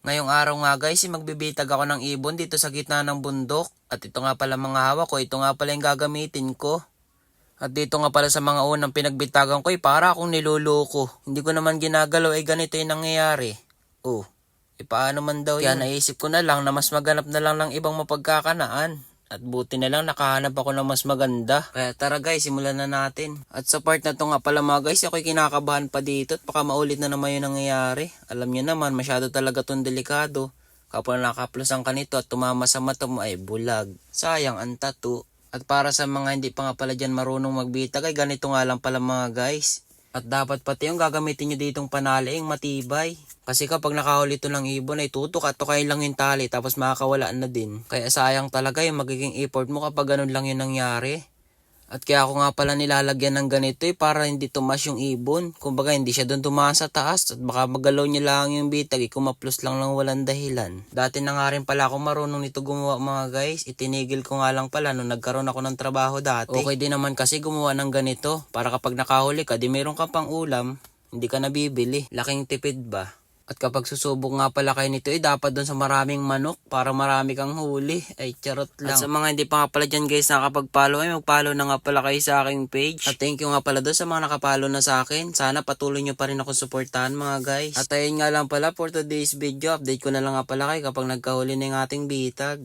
Ngayong araw nga guys, eh, magbibitag ako ng ibon dito sa gitna ng bundok. At ito nga pala mga hawak ko, ito nga pala yung gagamitin ko. At dito nga pala sa mga unang pinagbitagan ko, eh, para akong niluloko. Hindi ko naman ginagalaw, eh ganito yung nangyayari. Oh, eh paano man daw Kaya naisip ko na lang na mas maganap na lang ng ibang mapagkakanaan. At buti na lang nakahanap ako ng mas maganda. Kaya tara guys, simulan na natin. At sa part na to nga pala mga guys, ako'y kinakabahan pa dito at baka maulit na naman yung nangyayari. Alam niyo naman, masyado talaga tong delikado. Kapag nakaplusan ka nito at tumama sa mata mo ay bulag. Sayang ang tattoo. At para sa mga hindi pa nga pala dyan marunong magbitag ay ganito nga lang pala mga guys. At dapat pati yung gagamitin nyo ditong panaliing matibay. Kasi kapag nakahuli ito ng ibon ay tutok at tukayin lang yung tali tapos makakawala na din. Kaya sayang talaga yung magiging effort mo kapag ganun lang yung nangyari. At kaya ako nga pala nilalagyan ng ganito eh para hindi tumas yung ibon. Kumbaga hindi siya doon tumaas sa taas at baka magalaw niya lang yung bitag eh kumaplos lang lang walang dahilan. Dati na nga rin pala ako marunong nito gumawa mga guys. Itinigil ko nga lang pala nung nagkaroon ako ng trabaho dati. Okay din naman kasi gumawa ng ganito para kapag nakahuli ka di meron kang pang ulam hindi ka nabibili. Laking tipid ba? At kapag susubok nga pala kayo nito, eh dapat doon sa maraming manok para marami kang huli. Ay, charot lang. At sa mga hindi pa nga pala dyan guys nakapag-follow, ay mag-follow na nga pala kayo sa aking page. At thank you nga pala doon sa mga nakapalo na sa akin. Sana patuloy nyo pa rin ako suportahan mga guys. At ayun nga lang pala for today's video, update ko na lang nga pala kayo kapag nagkahuli na yung ating bitag.